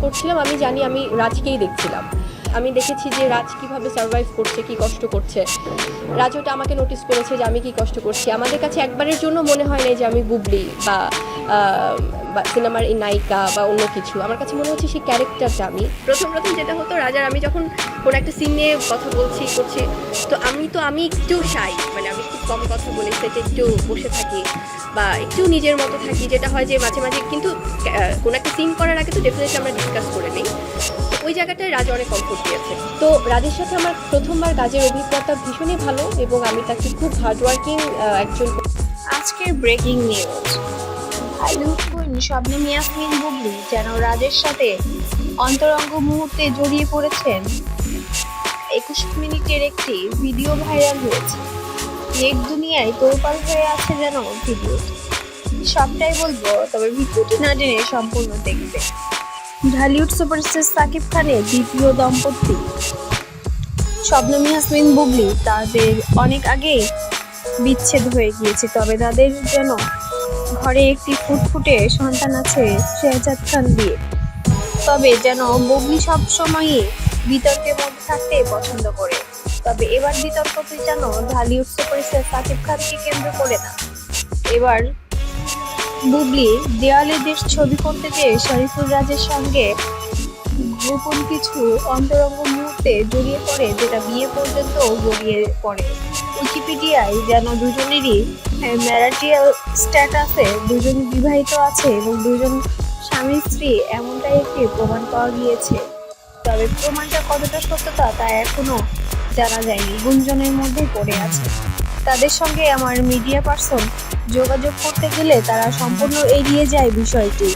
করছিলাম আমি জানি আমি রাজকেই দেখছিলাম। আমি দেখেছি যে রাজ কীভাবে সার্ভাইভ করছে, কি কষ্ট করছে। রাজ ওটা আমাকে নোটিস করেছে যে আমি কি কষ্ট করছি। আমাদের কাছে একবারের জন্য মনে হয় না যে আমি বুবলি বা বা সিনেমার এই নায়িকা বা অন্য কিছু। আমার কাছে মনে হচ্ছে সেই ক্যারেক্টারটা আমি। প্রথম প্রথম যেটা হতো রাজার আমি যখন কোনো একটা সিন নিয়ে কথা বলছি, করছি, তো আমি তো, আমি একটু সাই মানে আমি খুব কম কথা বলি, সেটা একটু বসে থাকি বা একটু নিজের মতো থাকি, যেটা হয় যে মাঝে মাঝে কিন্তু কোনো একটা সিন করার আগে তো ডেফিনেটলি আমরা ডিসকাস করে নিই। ওই জায়গাটায় রাজ অনেক কমফোর্ট দিয়েছে। তো রাজের সাথে আমার প্রথমবার কাজের অভিজ্ঞতা ভীষণই ভালো এবং আমি তাকে খুব হার্ডওয়ার্কিং একজন আজকের breaking news Hollywood queen Shabnam Yasmin Bubly, যেন রাজের সাথে অন্তরঙ্গ মুহূর্তে জড়িয়ে পড়েছেন। একুশ মিনিটের একটি ভিডিও ভাইরাল হয়েছে। নেট দুনিয়ায় তোলপাল হয়ে আছে যেন ভিডিও সবটাই বলব, তবে ভিডিওটি না জেনে সম্পূর্ণ দেখবে। ঢালিউড সুপারস্টার সাকিব খানের দ্বিতীয় দম্পতি। শবনম ইয়াসমিন বুবলি তাদের অনেক আগে বিচ্ছেদ হয়ে গিয়েছে, তবে তাদের যেন ঘরে একটি ফুটফুটে সন্তান আছে শেহজাদ খান দিয়ে। তবে যেন বুবলি সব সময়ই বিতর্কের মধ্যে থাকতে পছন্দ করে। তবে এবার বিতর্কটি যেন ঢালিউড সুপারস্টার সাকিব খানকে কেন্দ্র করে না। এবার বুবলি দেওয়ালে দেশ ছবি করতে গিয়ে শরীফুল রাজের সঙ্গে গোপন কিছু অন্তরঙ্গ মুহূর্তে জড়িয়ে পড়ে, যেটা বিয়ে পর্যন্ত গড়িয়ে পড়ে। উইকিপিডিয়ায় যেন দুজনেরই ম্যারাটিয়াল স্ট্যাটাসে দুজন বিবাহিত আছে এবং দুজন স্বামী স্ত্রী এমনটাই একটি প্রমাণ পাওয়া গিয়েছে। তবে প্রমাণটা কতটা সত্যতা তা এখনও জানা যায়নি, গুঞ্জনের মধ্যেই পড়ে আছে। তাদের সঙ্গে আমার মিডিয়া পার্সন যোগাযোগ করতে গেলে তারা সম্পূর্ণ এড়িয়ে যায় বিষয়টি।